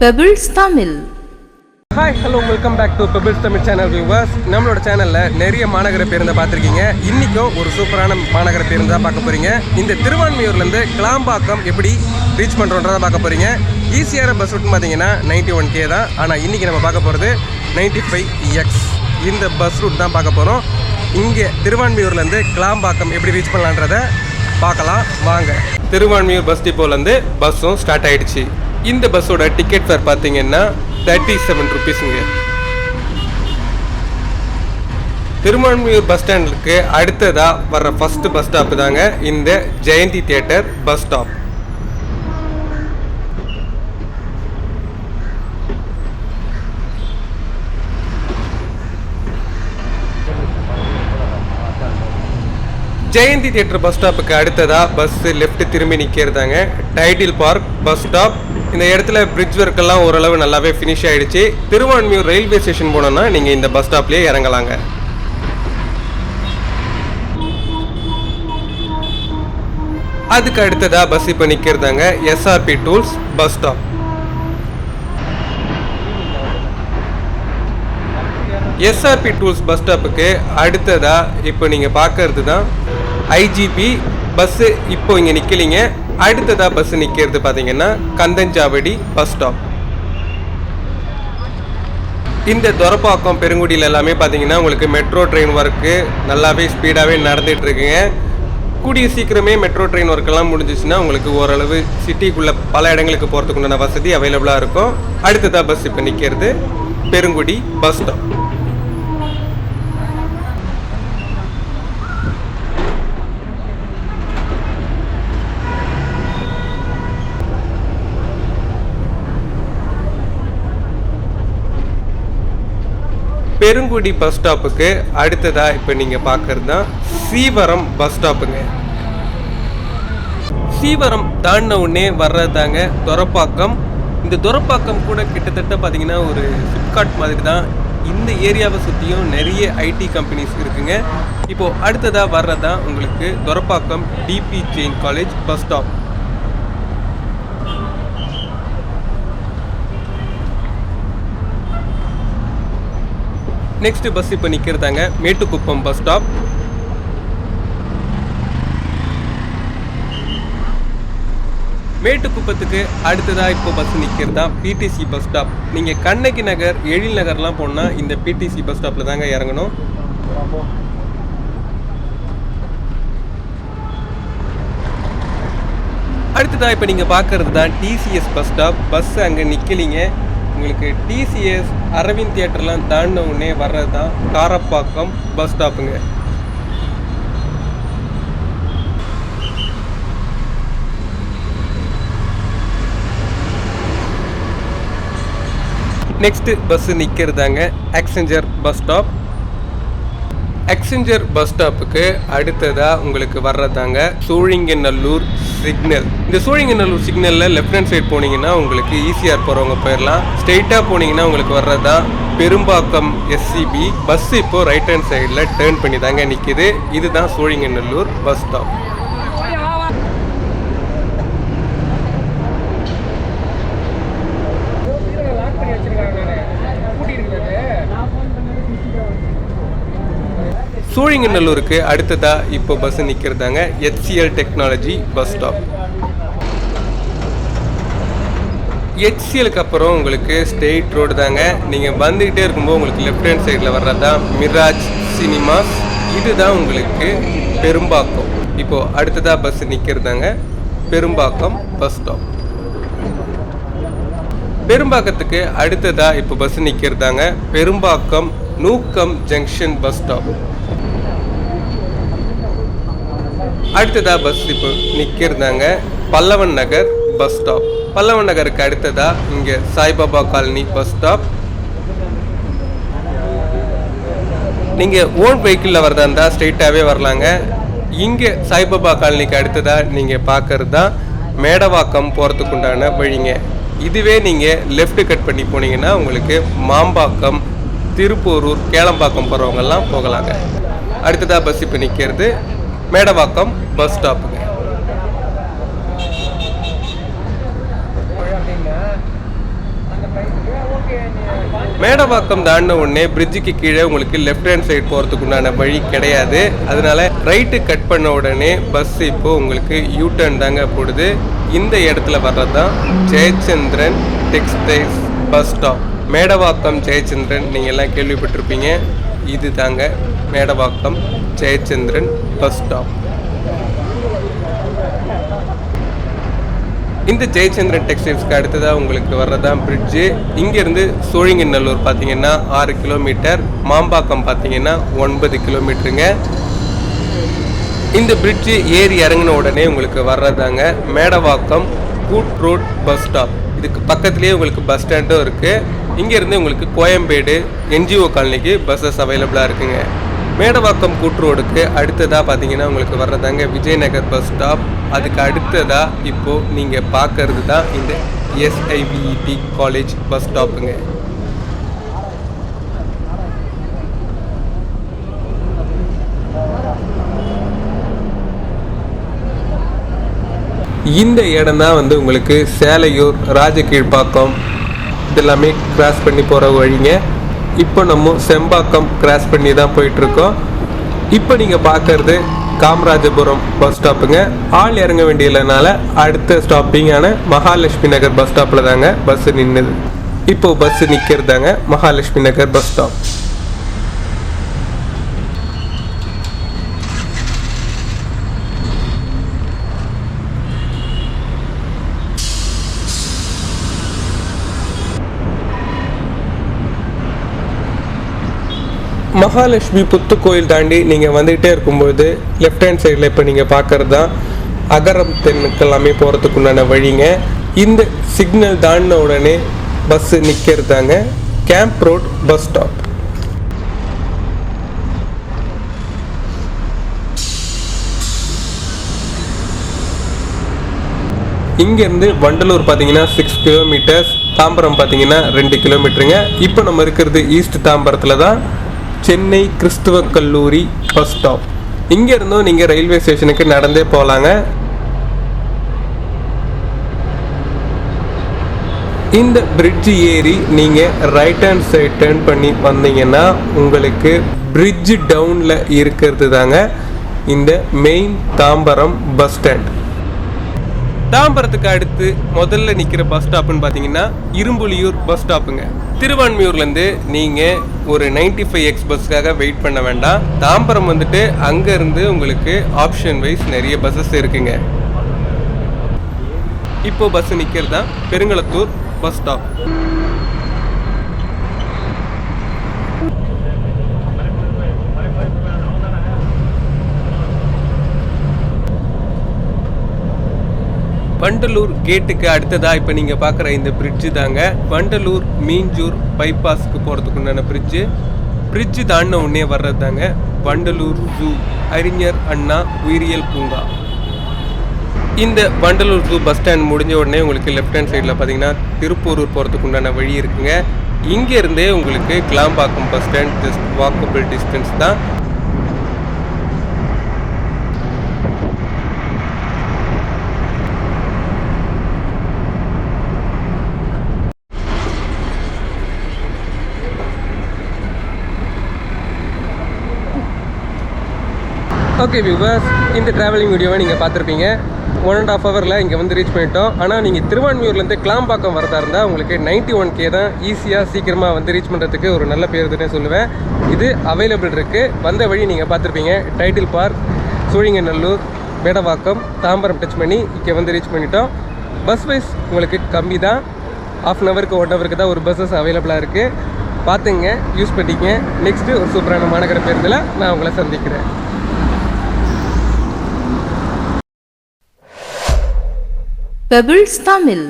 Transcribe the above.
Pebbles Tamil hi hello welcome back to Pebbles Tamil channel viewers நம்மளோட சேனலில் நிறைய மாநகர பேருந்தை பார்த்துருக்கீங்க. இன்றைக்கும் ஒரு சூப்பரான மாநகர பேருந்து தான் பார்க்க போகிறீங்க இந்த திருவான்மையூர்லேருந்து கிளாம்பாக்கம் எப்படி ரீச் பண்ணுறோன்றதை பார்க்க போகிறீங்க ஈஸியான பஸ் ரூட்னு பார்த்தீங்கன்னா நைன்ட்டி ஒன் கே தான். ஆனால் இன்றைக்கி நம்ம பார்க்க போகிறது நைன்ட்டி ஃபைவ் எக்ஸ் இந்த பஸ் ரூட் தான் பார்க்க போகிறோம் இங்கே திருவான்மையூர்லேருந்து கிளாம்பாக்கம் எப்படி ரீச் பண்ணலான்றதை பார்க்கலாம். வாங்க. திருவான்மியூர் பஸ் டிப்போலேருந்து பஸ்ஸும் ஸ்டார்ட் ஆகிடுச்சு இந்த பஸ்ஸோட டிக்கெட் ஃபேர் பார்த்தீங்கன்னா தேர்ட்டி செவன் ருபீஸுங்க திருவான்மியூர் பஸ் ஸ்டாண்டுக்கு அடுத்ததாக வர்ற ஃபஸ்ட்டு பஸ் ஸ்டாப்பு தாங்க இந்த Jayanthi theatre bus stop Jayanthi theatre bus ஸ்டாப்புக்கு அடுத்ததாக பஸ் லெஃப்ட் திரும்பி நிற்கிறதாங்க டைட்டில் பார்க் பஸ் ஸ்டாப் இந்த இடத்துல பிரிட்ஜ் ஒர்க் எல்லாம் ஓரளவு நல்லாவே ஃபினிஷ் ஆயிடுச்சு. திருவான்மியூர் ரயில்வே ஸ்டேஷன் போனோம்னா நீங்க இந்த பஸ் ஸ்டாப்லயே இறங்கலாங்க. அதுக்கு அடுத்ததா பஸ் இப்போ நிற்கிறதாங்க SRP tools bus stop SRP tools bus ஸ்டாப்புக்கு அடுத்ததா இப்போ நீங்கள் பார்க்கறது தான் ஐஜிபி பஸ்ஸு இப்போ இங்கே நிற்கலிங்க அடுத்ததாக பஸ் நிற்கிறது பார்த்தீங்கன்னா கந்தஞ்சாவடி பஸ் ஸ்டாப் இந்த துரப்பாக்கம் பெருங்குடியில் எல்லாமே பார்த்தீங்கன்னா உங்களுக்கு மெட்ரோ ட்ரெயின் ஒர்க்கு நல்லாவே ஸ்பீடாகவே நடந்துகிட்டு இருக்குங்க. கூடிய சீக்கிரமே மெட்ரோ ட்ரெயின் ஒர்க்கெல்லாம் முடிஞ்சிச்சுன்னா உங்களுக்கு ஓரளவு சிட்டிக்குள்ளே பல இடங்களுக்கு போகிறதுக்கு உண்டான வசதி அவைலபிளாக இருக்கும். அடுத்ததாக பஸ் இப்போ நிற்கிறது Perungudi bus stop Perungudi bus ஸ்டாப்புக்கு அடுத்ததாக இப்போ நீங்கள் பார்க்கறது தான் சீவரம் பஸ் ஸ்டாப்புங்க. சீவரம் தாண்டின உடனே வர்றதாங்க துரப்பாக்கம். இந்த துரப்பாக்கம் கூட கிட்டத்தட்ட பார்த்தீங்கன்னா ஒரு ஃப்ளிப்கார்ட் மாதிரி தான் இந்த ஏரியாவை சுற்றியும் நிறைய ஐடி கம்பெனிஸ் இருக்குங்க. இப்போது அடுத்ததாக வர்றதா உங்களுக்கு Thuraipakkam DB Jain college bus stop. Next bus இப்போ நிற்கிறதாங்க மேட்டுக்குப்பம் பஸ் ஸ்டாப் மேட்டுக்குப்பத்துக்கு அடுத்ததாக இப்போ பஸ் நிற்கிறது தான் பிடிசி பஸ் ஸ்டாப் நீங்கள் கண்ணகி நகர் எழில் நகர்லாம் போனால் இந்த பிடிசி பஸ் ஸ்டாப்பில் தாங்க இறங்கணும். அடுத்ததாக இப்போ நீங்கள் பார்க்கறது தான் டிசிஎஸ் பஸ் ஸ்டாப் பஸ் அங்கே நிற்கலிங்க உங்களுக்கு டிசிஎஸ் அரவிந்த் தியேட்டர்லாம் தாண்டின உடனே வர்றது தான் காரப்பாக்கம் பஸ் ஸ்டாப்புங்க. Next bus நிற்கிறதாங்க Accenture bus stop Accenture bus ஸ்டாப்புக்கு அடுத்ததாக உங்களுக்கு வர்றதாங்க சூழிங்கநல்லூர் சிக்னல் இந்த சூழிங்கநல்லூர் சிக்னலில் லெஃப்ட் ஹேண்ட் சைட் போனீங்கன்னா உங்களுக்கு ஈஸியாக போகிறவங்க போயிடலாம் ஸ்ட்ரெயிட்டாக போனீங்கன்னா உங்களுக்கு வர்றதா பெரும்பாக்கம் எஸ்சிபி பஸ் இப்போ ரைட் ஹேண்ட் சைடில் டேர்ன் பண்ணி தாங்க நிற்கிது இதுதான் சூழிங்கநல்லூர் பஸ் ஸ்டாப் சூழிங்கநல்லூருக்கு அடுத்ததாக இப்போ பஸ் நிற்கிறதாங்க ஹெச்சிஎல் டெக்னாலஜி பஸ் ஸ்டாப் ஹெச்சிஎலுக்கு அப்புறம் உங்களுக்கு ஸ்டெயிட் ரோடு தாங்க. நீங்கள் வந்துக்கிட்டே இருக்கும்போது உங்களுக்கு லெஃப்ட் ஹேண்ட் சைடில் வர்றதா மிராஜ் சினிமாஸ் இதுதான் உங்களுக்கு பெரும்பாக்கம். இப்போது அடுத்ததாக பஸ் நிற்கிறதாங்க பெரும்பாக்கம் பஸ் ஸ்டாப் பெரும்பாக்கத்துக்கு அடுத்ததாக இப்போ பஸ் நிற்கிறதாங்க பெரும்பாக்கம் நூக்கம் ஜங்ஷன் பஸ் ஸ்டாப் அடுத்ததா பஸ் இப்போ நிற்கிறதாங்க பல்லவன் நகர் பஸ் ஸ்டாப் பல்லவன் நகருக்கு அடுத்ததா இங்கே சாய்பாபா காலனி பஸ் ஸ்டாப் நீங்கள் ஓன் வெஹிக்கிளில் வரதா இருந்தால் ஸ்ட்ரெயிட்டாகவே வரலாங்க. இங்கே சாய்பாபா காலனிக்கு அடுத்ததாக நீங்கள் பார்க்கறது தான் மேடவாக்கம் போகிறதுக்கு உண்டான வழிங்க. இதுவே நீங்கள் லெஃப்ட் கட் பண்ணி போனீங்கன்னா உங்களுக்கு மாம்பாக்கம் திருப்போரூர் கேளம்பாக்கம் போகிறவங்கெல்லாம் போகலாங்க. அடுத்ததாக பஸ் இப்போ நிற்கிறது மேடவாக்கம் பஸ் ஸ்டாப்புங்க மேடவாக்கம் தாண்டின உடனே பிரிட்ஜுக்கு கீழே உங்களுக்கு லெஃப்ட் ஹேண்ட் சைடு போகிறதுக்கு உண்டான வழி கிடையாது. அதனால ரைட்டு கட் பண்ண உடனே பஸ் இப்போ உங்களுக்கு யூ டர்ன் தாங்க போடுது. இந்த இடத்துல வர்றது தான் Jayachandran textiles bus stop Medavakkam Jayachandran நீங்கள் எல்லாம் கேள்விப்பட்டிருப்பீங்க. இது தாங்க மேடவாக்கம் ஜெயச்சந்திரன் பஸ் ஸ்டாப் இந்த ஜெயச்சந்திரன் டெக்ஸ்டைல்ஸ்க்கு அடுத்ததாக உங்களுக்கு வர்றதான் பிரிட்ஜு இங்கேருந்து சோழிங்கநல்லூர் பார்த்தீங்கன்னா ஆறு கிலோமீட்டர் மாம்பாக்கம் பார்த்தீங்கன்னா ஒன்பது கிலோமீட்டருங்க இந்த பிரிட்ஜு ஏறி இறங்கின உடனே உங்களுக்கு வர்றதாங்க மேடவாக்கம் கூட் ரோட் பஸ் ஸ்டாப் இதுக்கு பக்கத்துலேயே உங்களுக்கு பஸ் ஸ்டாண்டும் இருக்குது இங்கேருந்து உங்களுக்கு கோயம்பேடு என்ஜிஓ காலனிக்கு பஸ்ஸஸ் அவைலபிளாக இருக்குங்க. மேடவாக்கம் கூட்டுரோடுக்கு அடுத்ததாக பார்த்தீங்கன்னா உங்களுக்கு வர்றதாங்க விஜயநகர் பஸ் ஸ்டாப் அதுக்கு அடுத்ததாக இப்போது நீங்கள் பார்க்கறது தான் இந்த எஸ்ஐவிஇடி காலேஜ் பஸ் ஸ்டாப்புங்க இந்த இடம் தான் வந்து உங்களுக்கு சேலையூர் ராஜகீழ்ப்பாக்கம் இதெல்லாமே கிராஸ் பண்ணி போகிற வழிங்க. இப்போ நம்ம செம்பாக்கம் கிராஸ் பண்ணி தான் போயிட்டுருக்கோம். இப்போ நீங்கள் பார்க்கறது காமராஜபுரம் பஸ் ஸ்டாப்புங்க ஆள் இறங்க வேண்டியதுனால அடுத்த ஸ்டாப்பிங்கான மகாலட்சுமி நகர் பஸ் ஸ்டாப்பில் தாங்க பஸ்ஸு நின்றுது இப்போது பஸ்ஸு நிற்கிறதாங்க மகாலட்சுமி நகர் பஸ் ஸ்டாப் மகாலட்சுமி புத்து கோயில் தாண்டி நீங்கள் வந்துகிட்டே இருக்கும்போது லெஃப்ட் ஹேண்ட் சைடில் இப்போ நீங்கள் பார்க்குறது தான் அகரம் தென்னுக்கு எல்லாமே போகிறதுக்கு உண்டான வழிங்க. இந்த சிக்னல் தாண்டின உடனே பஸ்ஸு நிற்கிறதாங்க கேம்ப் ரோட் பஸ் ஸ்டாப் இங்கேருந்து வண்டலூர் பார்த்தீங்கன்னா சிக்ஸ் கிலோமீட்டர்ஸ் தாம்பரம் பார்த்தீங்கன்னா ரெண்டு கிலோமீட்டருங்க இப்போ நம்ம இருக்கிறது ஈஸ்ட் தாம்பரத்தில் தான் சென்னை கிறிஸ்துவ கல்லூரி பஸ் ஸ்டாப். இங்கேருந்தும் நீங்கள் ரயில்வே ஸ்டேஷனுக்கு நடந்தே போகலாங்க இந்த பிரிட்ஜ் ஏறி நீங்கள் ரைட் ஹேண்ட் சைட் டேர்ன் பண்ணி வந்தீங்கன்னா உங்களுக்கு பிரிட்ஜ் டவுனில் இருக்கிறது தாங்க. இந்த மெயின் தாம்பரம் பஸ் ஸ்டாண்ட் தாம்பரத்துக்கு அடுத்து முதல்ல நிற்கிற பஸ் ஸ்டாப்னு பார்த்தீங்கன்னா இரும்புலியூர் பஸ் ஸ்டாப்புங்க திருவான்மியூர்லேருந்து நீங்கள் ஒரு 95 ஃபைவ் எக்ஸ் பஸ்க்காக வெயிட் பண்ண வேண்டாம். தாம்பரம் வந்துட்டு அங்கேருந்து உங்களுக்கு ஆப்ஷன் வைஸ் நிறைய பஸ்ஸஸ் இருக்குங்க. இப்போ பஸ் நிற்கிறது தான் பெருங்களத்தூர் பஸ் ஸ்டாப் வண்டலூர் கேட்டுக்கு அடுத்ததா இப்போ நீங்கள் பார்க்குற இந்த பிரிட்ஜு தாங்க. வண்டலூர் மீஞ்சூர் பைபாஸ்க்கு போகிறதுக்கு உண்டான பிரிட்ஜு பிரிட்ஜு தாண்டின உடனே வர்றது தாங்க வண்டலூர் ஜூ அறிஞர் அண்ணா உயிரியல் பூங்கா. இந்த வண்டலூர் ஜூ பஸ் ஸ்டாண்ட் முடிஞ்ச உடனே உங்களுக்கு லெஃப்ட் ஹேண்ட் சைடில் பார்த்தீங்கன்னா திருப்பூரூர் போகிறதுக்கு உண்டான வழி இருக்குங்க. இங்கேருந்தே உங்களுக்கு Kilambakkam bus stand just walkable distance தான். ஓகே வியூவர்ஸ் இந்த ட்ராவலிங் வீடியோவை நீங்கள் பார்த்துருப்பீங்க. ஒன் அண்ட் ஆஃப் ஹவரில் இங்கே வந்து ரீச் பண்ணிட்டோம். ஆனால் நீங்கள் திருவான்மியூர்லேருந்து கிளாம்பாக்கம் வரதா இருந்தால் உங்களுக்கு 91 ஒன் கே தான் ஈஸியாக சீக்கிரமாக வந்து ரீச் பண்ணுறதுக்கு ஒரு நல்ல பேருதுன்னே சொல்லுவேன். இது அவைலபிள் இருக்குது வந்த வழி நீங்கள் பார்த்துருப்பீங்க. Tidel park Sholinganallur Medavakkam Tambaram touch பண்ணி இங்கே வந்து ரீச் பண்ணிட்டோம். பஸ் வைஸ் உங்களுக்கு கம்மி தான். ஆஃப் அன் ஹவருக்கு ஒன் ஹவருக்கு தான் ஒரு பஸ்ஸஸ் அவைலபிளாக இருக்குது பார்த்துங்க யூஸ் பண்ணிக்கங்க. நெக்ஸ்ட்டு ஒரு சூப்பரான மாநகர பேருந்தில் நான் உங்களை சந்திக்கிறேன். பெபிள்ஸ் தமிழ்.